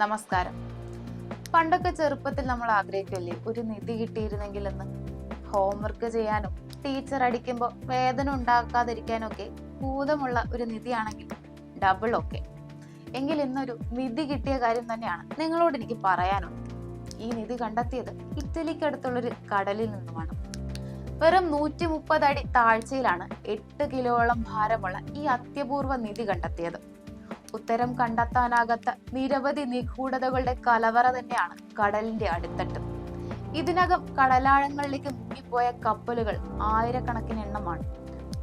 നമസ്കാരം. പണ്ടൊക്കെ ചെറുപ്പത്തിൽ നമ്മൾ ആഗ്രഹിക്കുമല്ലേ ഒരു നിധി കിട്ടിയിരുന്നെങ്കിൽ എന്ന് ഹോംവർക്ക് ചെയ്യാനും ടീച്ചർ അടിക്കുമ്പോൾ വേദന ഉണ്ടാക്കാതിരിക്കാനൊക്കെ ഭൂതമുള്ള ഒരു നിധിയാണെങ്കിൽ ഡബിൾ ഒക്കെ എങ്കിൽ ഇന്നൊരു നിധി കിട്ടിയ കാര്യം തന്നെയാണ് നിങ്ങളോട് എനിക്ക് പറയാനുള്ളത്. ഈ നിധി കണ്ടെത്തിയത് ഇറ്റലിക്കടുത്തുള്ളൊരു കടലിൽ നിന്നുമാണ്. വെറും നൂറ്റി മുപ്പത് അടി താഴ്ചയിലാണ് എട്ട് കിലോളം ഭാരമുള്ള ഈ അത്യപൂർവ നിധി കണ്ടെത്തിയത്. ഉത്തരം കണ്ടെത്താനാകാത്ത നിരവധി നിഗൂഢതകളുടെ കലവറ തന്നെയാണ് കടലിന്റെ അടിത്തട്ട്. ഇതിനകം കടലാഴങ്ങളിലേക്ക് മുങ്ങിപ്പോയ കപ്പലുകൾ ആയിരക്കണക്കിന് എണ്ണമാണ്.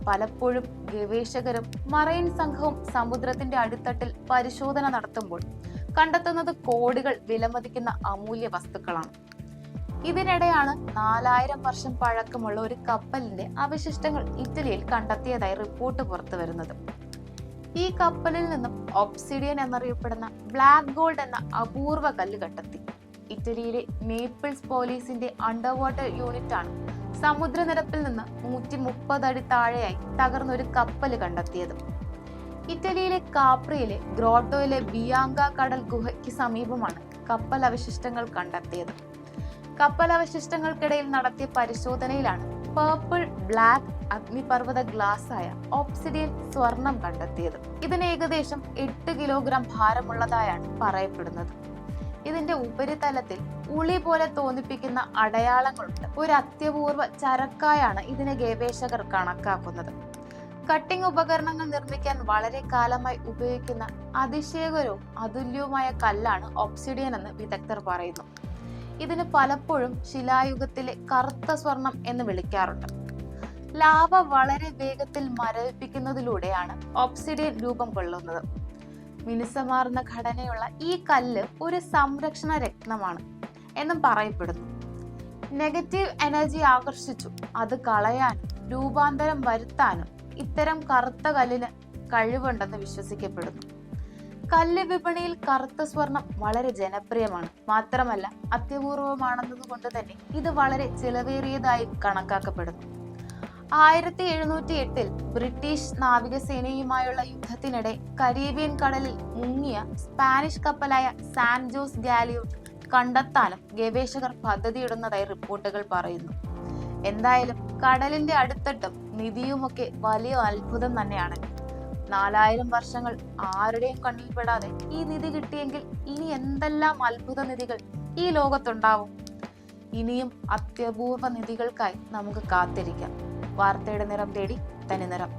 പലപ്പോഴും ഗവേഷകരും മറൈൻ സംഘവും സമുദ്രത്തിന്റെ അടിത്തട്ടിൽ പരിശോധന നടത്തുമ്പോൾ കണ്ടെത്തുന്നത് കോടികൾ വിലമതിക്കുന്ന അമൂല്യ വസ്തുക്കളാണ്. ഇതിനിടെയാണ് നാലായിരം വർഷം പഴക്കമുള്ള ഒരു കപ്പലിന്റെ അവശിഷ്ടങ്ങൾ ഇറ്റലിയിൽ കണ്ടെത്തിയതായി റിപ്പോർട്ട് പുറത്തു വരുന്നത് ഈ കപ്പലിൽ നിന്നും ഒബ്സിഡിയൻ എന്നറിയപ്പെടുന്ന ബ്ലാക്ക് ഗോൾഡ് എന്ന അപൂർവ കല്ല് കണ്ടെത്തി. ഇറ്റലിയിലെ നേപ്പിൾസ് പോലീസിന്റെ അണ്ടർ വാട്ടർ യൂണിറ്റ് ആണ് സമുദ്രനിരപ്പിൽ നിന്ന് നൂറ്റി മുപ്പത് അടി താഴെയായി തകർന്നൊരു കപ്പൽ കണ്ടെത്തിയത്. ഇറ്റലിയിലെ കാപ്രിയിലെ ഗ്രോട്ടോയിലെ ബിയാങ്ക കടൽ ഗുഹയ്ക്ക് സമീപമാണ് കപ്പൽ അവശിഷ്ടങ്ങൾ കണ്ടെത്തിയത്. കപ്പൽ അവശിഷ്ടങ്ങൾക്കിടയിൽ നടത്തിയ പരിശോധനയിലാണ് പേർപ്പിൾ ബ്ലാക്ക് അഗ്നിപർവത ആയ ഓപ്സിഡിയൻ സ്വർണം കണ്ടെത്തിയത്. ഇതിന് ഏകദേശം എട്ട് കിലോഗ്രാം ഭാരമുള്ളതായാണ് പറയപ്പെടുന്നത്. ഇതിന്റെ ഉപരിതലത്തിൽ ഉളി പോലെ തോന്നിപ്പിക്കുന്ന അടയാളങ്ങളുണ്ട്. ഒരു അത്യപൂർവ ചരക്കായാണ് ഇതിനെ ഗവേഷകർ കണക്കാക്കുന്നത്. കട്ടിംഗ് ഉപകരണങ്ങൾ നിർമ്മിക്കാൻ വളരെ കാലമായി ഉപയോഗിക്കുന്ന അതിശയകരവും അതുല്യവുമായ കല്ലാണ് ഒബ്സിഡിയൻ എന്ന് വിദഗ്ധർ പറയുന്നു. ഇതിന് പലപ്പോഴും ശിലായുഗത്തിലെ കറുത്ത സ്വർണം എന്ന് വിളിക്കാറുണ്ട്. ലാവ വളരെ വേഗത്തിൽ മരവിപ്പിക്കുന്നതിലൂടെയാണ് ഒബ്സിഡിയൻ രൂപം കൊള്ളുന്നത്. മിനുസമാർന്ന ഘടനയുള്ള ഈ കല്ല് ഒരു സംരക്ഷണ രത്നമാണ് എന്നും പറയപ്പെടുന്നു. നെഗറ്റീവ് എനർജി ആകർഷിച്ചു. അത് കളയാനും രൂപാന്തരം വരുത്താനും ഇത്തരം കറുത്ത കല്ലിന് കഴിവുണ്ടെന്ന് വിശ്വസിക്കപ്പെടുന്നു. കല്ല് വിപണിയിൽ കറുത്ത സ്വർണം വളരെ ജനപ്രിയമാണ്. മാത്രമല്ല അത്യപൂർവമാണെന്നതുകൊണ്ട് തന്നെ ഇത് വളരെ ചിലവേറിയതായി കണക്കാക്കപ്പെടുന്നു. ആയിരത്തി എഴുന്നൂറ്റി എട്ടിൽ ബ്രിട്ടീഷ് നാവികസേനയുമായുള്ള യുദ്ധത്തിനിടെ കരീബിയൻ കടലിൽ മുങ്ങിയ സ്പാനിഷ് കപ്പലായ സാൻ ജോസ് ഗാലിയോട്ട് കണ്ടെത്താനും ഗവേഷകർ പദ്ധതിയിടുന്നതായി റിപ്പോർട്ടുകൾ പറയുന്നു. എന്തായാലും കടലിന്റെ അടുത്തട്ടും നിധിയുമൊക്കെ വലിയ അത്ഭുതം തന്നെയാണ്. നാലായിരം വർഷങ്ങൾ ആരുടെയും കണ്ണിൽപ്പെടാതെ ഈ നിധി കിട്ടിയെങ്കിൽ ഇനി എന്തെല്ലാം അത്ഭുത നിധികൾ ഈ ലോകത്തുണ്ടാവും? ഇനിയും അത്യപൂർവ നിധികൾക്കായി നമുക്ക് കാത്തിരിക്കാം. വാർത്തയുടെ നിറം തേടി തനി നിറം